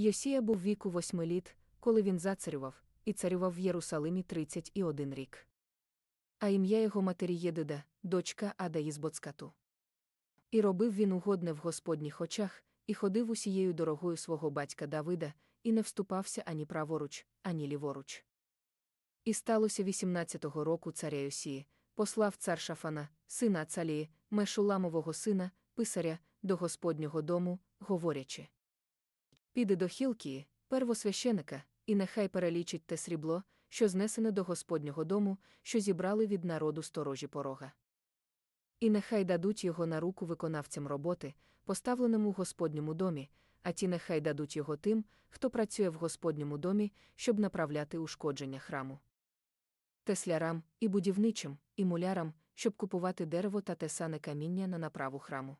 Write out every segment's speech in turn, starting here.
Йосія був віку восьми літ, коли він зацарював, і царював в Єрусалимі тридцять і один рік. А ім'я його матері Єдида, дочка Ада із Боцкату. І робив він угодне в Господніх очах, і ходив усією дорогою свого батька Давида, і не вступався ані праворуч, ані ліворуч. І сталося 18-го року царя Йосії, послав цар Шафана, сина Ацалії, Мешуламового сина, писаря, до Господнього дому, говорячи. Піди до Хілкії, первосвященика, і нехай перелічить те срібло, що знесене до Господнього дому, що зібрали від народу сторожі порога. І нехай дадуть його на руку виконавцям роботи, поставленому в Господньому домі, а ті нехай дадуть його тим, хто працює в Господньому домі, щоб направляти ушкодження храму. Теслярам, і будівничим, і мулярам, щоб купувати дерево та тесане каміння на направу храму.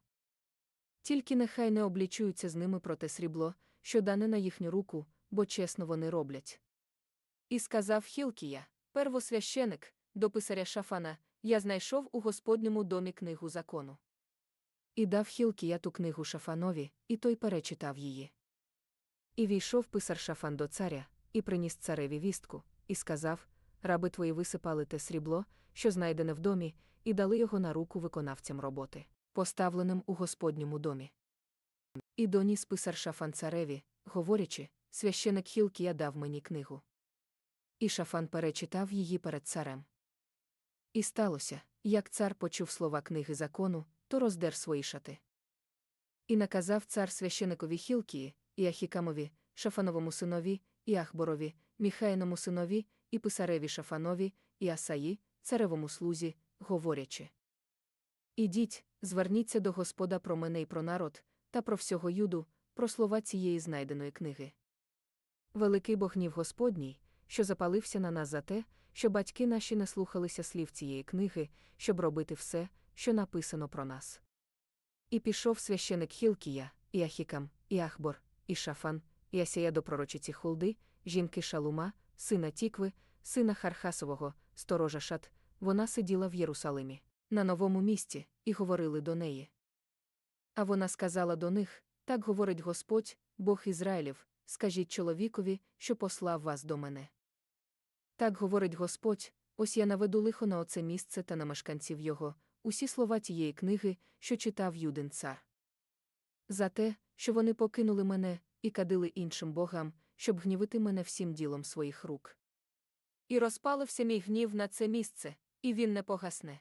Тільки нехай не облічуються з ними про те срібло, що дане на їхню руку, бо чесно вони роблять. І сказав Хілкія, первосвященик, до писаря Шафана, я знайшов у Господньому домі книгу закону. І дав Хілкія ту книгу Шафанові, і той перечитав її. І війшов писар Шафан до царя, і приніс цареві вістку, і сказав Раби твої висипали те срібло, що знайдене в домі, і дали його на руку виконавцям роботи, поставленим у Господньому домі. І доніс писар Шафан цареві, говорячи, священик Хілкія дав мені книгу. І Шафан перечитав її перед царем. І сталося, як цар почув слова книги закону, то роздер свої шати. І наказав цар священикові Хілкії, і Ахікамові, Шафановому синові, і Ахборові, Міхаїному синові, і писареві Шафанові, і Асаї, царевому слузі, говорячи. Ідіть, зверніться до Господа про мене і про народ, та про всього юду, про слова цієї знайденої книги. Великий бо гнів Господній, що запалився на нас за те, що батьки наші не слухалися слів цієї книги, щоб робити все, що написано про нас. І пішов священик Хілкія, і Ахікам, і Ахбор, і Шафан, і Асія до пророчиці Хулди, жінки Шалума, сина Тікви, сина Хархасового, сторожа Шат, вона сиділа в Єрусалимі, на новому місці, і говорили до неї. А вона сказала до них так говорить Господь, Бог Ізраїлів, скажіть чоловікові, що послав вас до мене. Так говорить Господь, ось я наведу лихо на оце місце та на мешканців його, усі слова тієї книги, що читав Юдин цар. За те, що вони покинули мене і кадили іншим богам, щоб гнівити мене всім ділом своїх рук. І розпалився мій гнів на це місце, і він не погасне.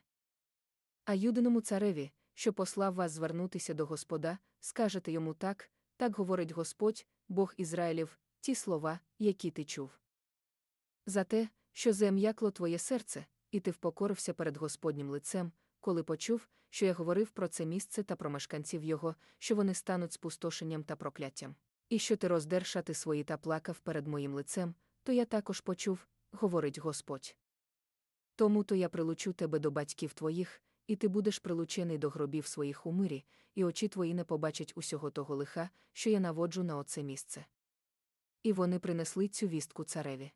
А юдиному цареві, що послав вас звернутися до Господа, скажете йому так, так говорить Господь, Бог Ізраїлів, ті слова, які ти чув. За те, що зем'якло твоє серце, і ти впокорився перед Господнім лицем, коли почув, що я говорив про це місце та про мешканців його, що вони стануть спустошенням та прокляттям, і що ти роздершати свої та плакав перед моїм лицем, то я також почув, говорить Господь. Тому то я прилучу тебе до батьків твоїх, і ти будеш прилучений до гробів своїх у мирі, і очі твої не побачать усього того лиха, що я наводжу на оце місце. І вони принесли цю вістку цареві.